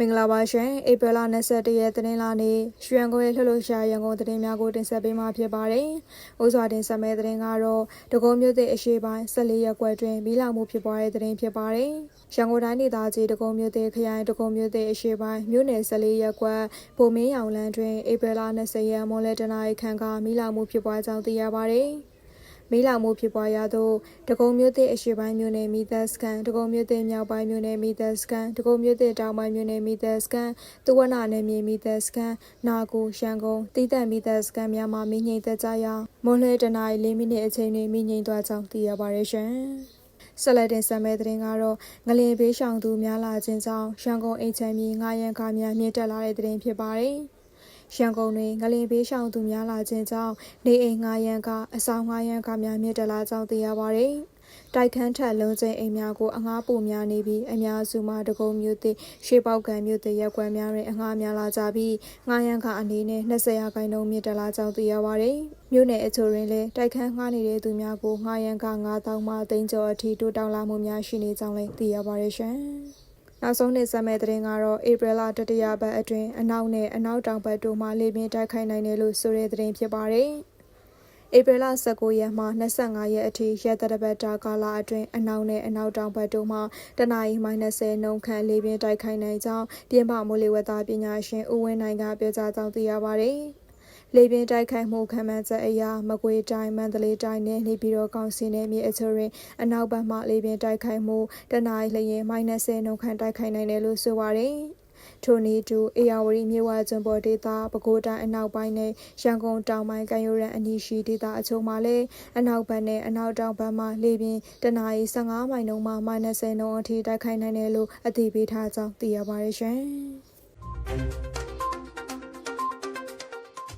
မင်္ဂလာပါရှင်ဧပြီလ21ရက်သတင်းလာနေ့ရွှေရန်ကုန်ရဲ့လှလှရှာရန်ကုန်သတင်းများကိုတင်ဆက်ပေးမှာဖြစ်ပါတယ်။ဥစွာတင်ဆက်မယ့်သတင်းကတော့ဒဂုံမြို့သစ်အရှိပိုင်း14ရက်ကွယ်တွင်မီးလောင်မှုဖြစ်ပွားတဲ့သတင်းဖြစ်ပါတယ်။ရန်ကုန်တိုင်းဒေသကြီးဒဂုံမြို့သစ်ခရိုင်ဒဂုံမြို့သစ်အရှိပိုင်းမြို့နယ်14ရက်ကွယ်ဗိုလ်မင်းရောင်လန်းတွင်ဧပြီလ20ရက်မွန်လယ်တနာရီခန့်ကမီးလောင်မှုဖြစ်ပွားကြောင်းသိရပါတယ်။ မီးလောင်မှုဖြစ်ပွားရသောဒဂုံမြို့သစ်အရှိပိုင်းမြို့နယ်မီသက်စကန်ဒဂုံမြို့သစ်မြောက်ပိုင်းမြို့နယ်မီသက်စကန်ဒဂုံမြို့သစ်တောင်ပိုင်းမြို့နယ်မီသက်စကန်တဝနာနယ်မြေမီသက်စကန်နာကူရန်ကုန်တီးတက်မီသက်စကန်များမှာမီးငိမ့်သက်ကြရာမွန်လွဲတနာရီ၄မိနစ်အချိန်တွင်မီးငိမ့်သွားကြောင်းသိရပါတယ်ရှင်ဆက်လက်တင်ဆက်မယ့်သတင်းကတော့ငလင်ဘေးရှောင်သူများလာခြင်းကြောင့်ရန်ကုန်အိမ်ချမ်းမြေငားရန်ကားများမြင့်တက်လာတဲ့သတင်းဖြစ်ပါတယ်။ ရန်ကုန်တွင်ငလင်ဘေးရှောင်သူများလာခြင်းကြောင့်နေအိမ်ငားရန်ကအဆောင်ငားရန်ကများမြင့်တက်လာကြောင်းသိရပါသည်။တိုက်ခန်းထက်လုံးကျင်းအိမ်များကိုအငားပူများနေပြီးအများစုမှာတကုံမျိုးသစ်ရှေးပေါက်ကံမျိုးသစ်ရက်ွက်များတွင်အငားများလာကြပြီးငားရန်ကအနေနဲ့20ရာခိုင်နှုန်းမြင့်တက်လာကြောင်းသိရပါသည်။မြို့နယ်အချို့တွင်လည်းတိုက်ခန်းငှားနေတဲ့သူများကိုငားရန်က9000မှ3ကျော်အထိတိုးတောင်းလာမှုများရှိနေကြောင်းလည်းသိရပါတယ်ရှင်။ နောက်ဆုံးနေ့ဆက်မဲ့သတင်းကတော့ဧပြီလတတိယပတ်အတွင်းအနောက်နဲ့အနောက်တောင်ဘက်တို့မှလေပြင်းတိုက်ခိုက်နိုင်တယ်လို့ဆိုတဲ့သတင်းဖြစ်ပါတယ်။ဧပြီလ19ရက်မှ25ရက်အထိရက်သက်ပတ်တာကာလအတွင်းအနောက်နဲ့အနောက်တောင်ဘက်တို့မှတနအီမိုင်20နှုန်းခန့်လေပြင်းတိုက်ခိုက်နိုင်ကြောင်းပြင်ပမိုးလေဝသပညာရှင်ဦးဝင်းနိုင်ကပြောကြားကြောင်းသိရပါတယ်။ လေပြင်းတိုက်ခိုက်မှုခံမှန်းချက်အရမကွေးတိုင်းမန္တလေးတိုင်းနဲ့နေပြည်တော်ကောင်စီနယ်မြေအချို့တွင်အနောက်ဘက်မှလေပြင်းတိုက်ခိုက်မှုတနအီလျင် -30 နှုန်းခန့်တိုက်ခိုက်နိုင်တယ်လို့ဆိုပါတယ်။ထိုနည်းတူအေယာဝတီမြေဝကျွန်းပေါ်ဒေသပဲခူးတိုင်းအနောက်ပိုင်းနဲ့ရန်ကုန်တောင်ပိုင်းကံရိုးရန်အနီးရှိဒေသအချို့မှာလည်းအနောက်ဘက်နဲ့အနောက်တောင်ဘက်မှလေပြင်းတနအီ15မိုင်နှုန်းမှ -30 နှုန်းအထိတိုက်ခိုက်နိုင်တယ်လို့အသိပေးထားကြောင်းသိရပါတယ်ရှင်။